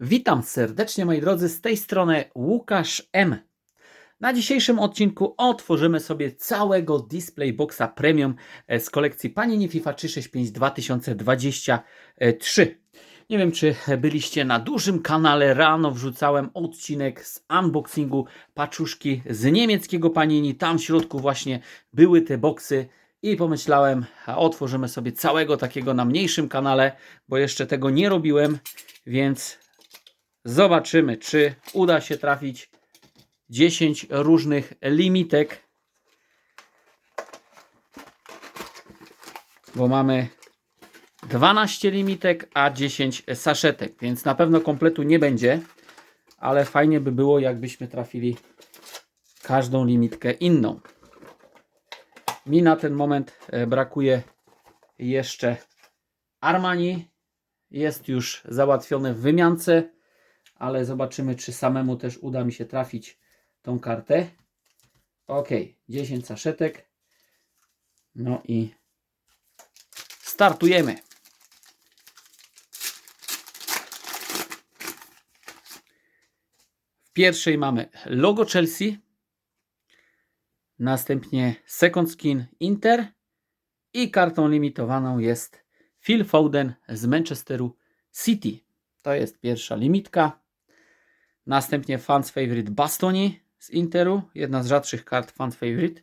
Witam serdecznie moi drodzy, z tej strony Łukasz M. Na dzisiejszym odcinku otworzymy sobie całego Display Boxa Premium e, z kolekcji Panini FIFA 365 2023. Nie wiem, czy byliście na dużym kanale. Rano wrzucałem odcinek z unboxingu paczuszki z niemieckiego Panini. Tam w środku właśnie były te boksy. I pomyślałem, otworzymy sobie całego takiego na mniejszym kanale, bo jeszcze tego nie robiłem, więc Zobaczymy, czy uda się trafić 10 różnych limitek. Bo mamy 12 limitek, a 10 saszetek, więc na pewno kompletu nie będzie, ale fajnie by było, jakbyśmy trafili każdą limitkę inną. Mi na ten moment e, brakuje jeszcze Armani. Jest już załatwione w wymiance ale zobaczymy, czy samemu też uda mi się trafić tą kartę. Ok, 10 saszetek. No i startujemy. W pierwszej mamy logo Chelsea, następnie second skin Inter i kartą limitowaną jest Phil Foden z Manchesteru City. To jest pierwsza limitka. Następnie Fans Favorite Bastoni z Interu, jedna z rzadszych kart Fans Favorite.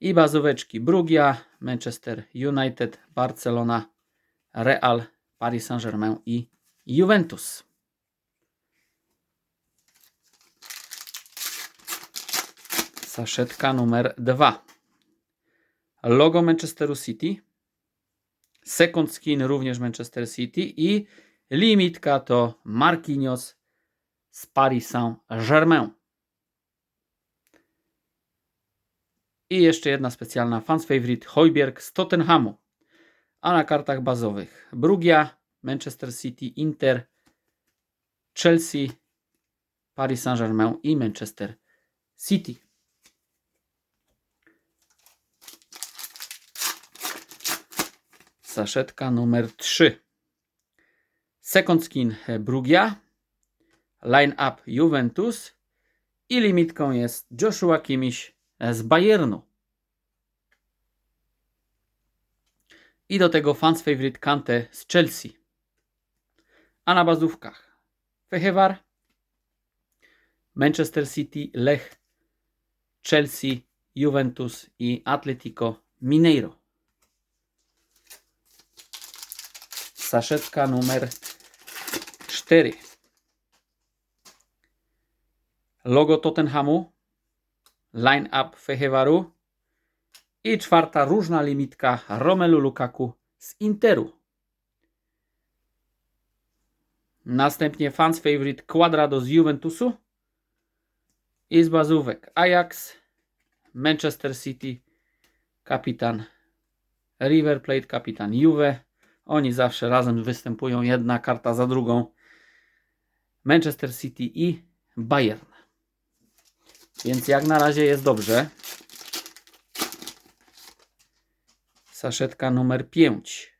I bazóweczki Brugia, Manchester United, Barcelona, Real, Paris Saint-Germain i Juventus. Saszetka numer 2. Logo Manchesteru City. Second skin również Manchester City i limitka to Marquinhos z Paris Saint-Germain. I jeszcze jedna specjalna fans favorite Hojbjerg z Tottenhamu. A na kartach bazowych Brugia, Manchester City, Inter, Chelsea, Paris Saint-Germain i Manchester City. Saszetka numer 3. Second skin Brugia, line-up Juventus i limitką jest Joshua Kimmich z Bayernu. I do tego fans favorite Kante z Chelsea. A na bazówkach Fechewar, Manchester City, Lech, Chelsea, Juventus i Atletico Mineiro. Saszetka numer 4 logo Tottenhamu, line-up Fehewaru i czwarta różna limitka Romelu Lukaku z Interu. Następnie fans favorite Quadrado z Juventusu i z bazówek Ajax, Manchester City, kapitan River Plate, kapitan Juve. Oni zawsze razem występują, jedna karta za drugą. Manchester City i Bayern. Więc jak na razie jest dobrze. Saszetka numer 5.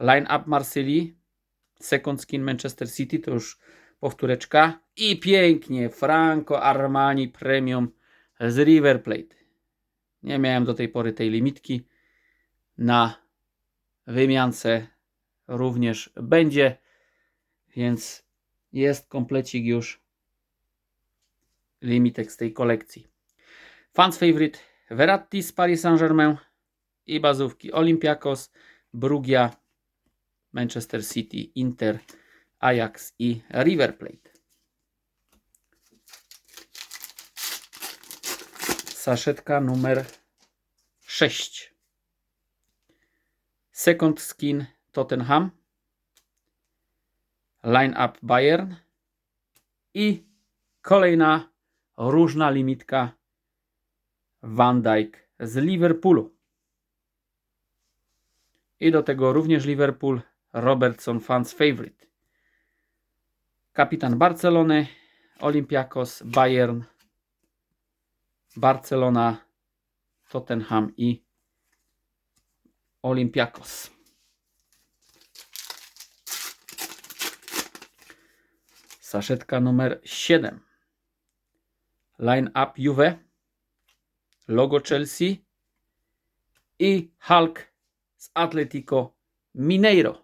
Line up Marsylii. Second skin Manchester City. To już powtóreczka. I pięknie. Franco Armani Premium z River Plate. Nie miałem do tej pory tej limitki. Na wymiance również będzie. Więc jest komplecik już limitek z tej kolekcji. Fans favorite Verratti z Paris Saint-Germain i bazówki Olympiakos, Brugia, Manchester City, Inter, Ajax i River Plate. Saszetka numer 6. Second skin Tottenham. Line up Bayern. I kolejna różna limitka Van Dijk z Liverpoolu. I do tego również Liverpool Robertson fans favorite. Kapitan Barcelony, Olympiakos, Bayern, Barcelona, Tottenham i Olympiakos. Saszetka numer 7. Line up Juve. Logo Chelsea. I Hulk z Atletico Mineiro.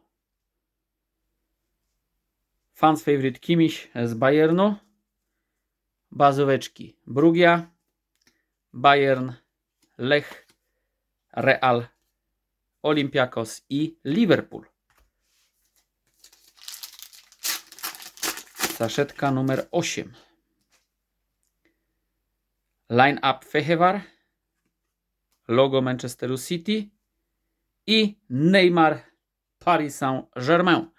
Fans favorite Kimiś z Bayernu. Bazóweczki Brugia. Bayern. Lech. Real. Olympiakos i Liverpool. Saszetka numer 8. Line up Fehewar, logo Manchesteru City i Neymar Paris Saint-Germain.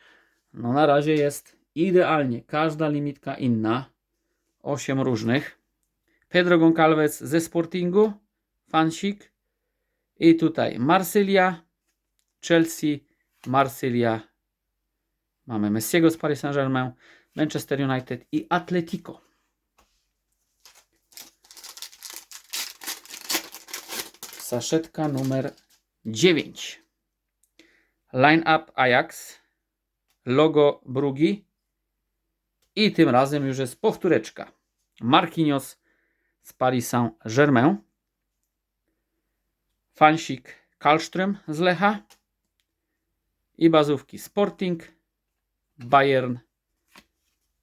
No na razie jest idealnie. Każda limitka inna. 8 różnych. Pedro Goncalves ze Sportingu, Fansik i tutaj Marsylia, Chelsea, Marsylia. Mamy Messiego z Paris Saint-Germain, Manchester United i Atletico. Saszetka numer 9. Line up Ajax, logo Brugi i tym razem już jest powtóreczka. Marquinhos z Paris Saint-Germain, Fansik Karlström z Lecha i bazówki Sporting, Bayern,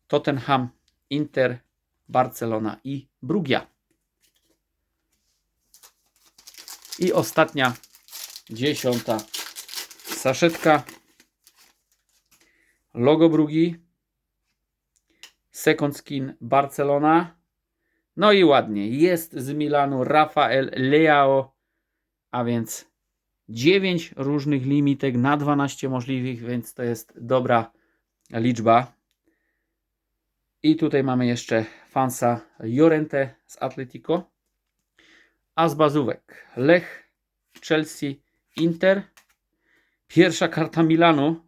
Tottenham, Inter, Barcelona i Brugia. I ostatnia, dziesiąta saszetka. Logo Brugi. Second skin Barcelona. No i ładnie. Jest z Milanu Rafael Leao. A więc 9 różnych limitek na 12 możliwych, więc to jest dobra liczba. I tutaj mamy jeszcze fansa Jorente z Atletico. A z bazówek Lech, Chelsea, Inter. Pierwsza karta Milanu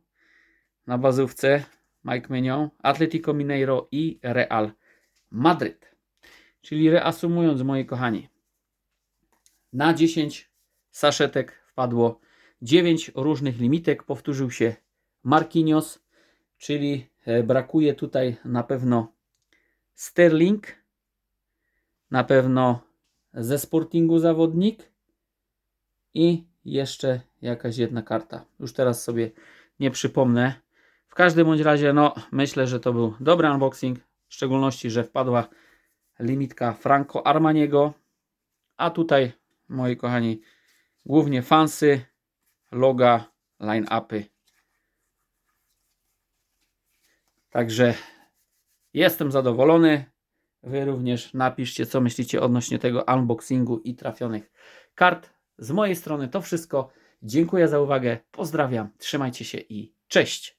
na bazówce Mike Menion, Atletico Mineiro i Real Madryt. Czyli reasumując, moi kochani, na 10 saszetek wpadło 9 różnych limitek. Powtórzył się Marquinhos, czyli e, brakuje tutaj na pewno Sterling, na pewno ze Sportingu zawodnik i jeszcze jakaś jedna karta. Już teraz sobie nie przypomnę. W każdym bądź razie, no myślę, że to był dobry unboxing, w szczególności, że wpadła limitka Franco Armaniego, a tutaj, moi kochani, głównie fansy, loga, line-upy. Także jestem zadowolony. Wy również napiszcie, co myślicie odnośnie tego unboxingu i trafionych kart. Z mojej strony to wszystko. Dziękuję za uwagę. Pozdrawiam. Trzymajcie się i cześć.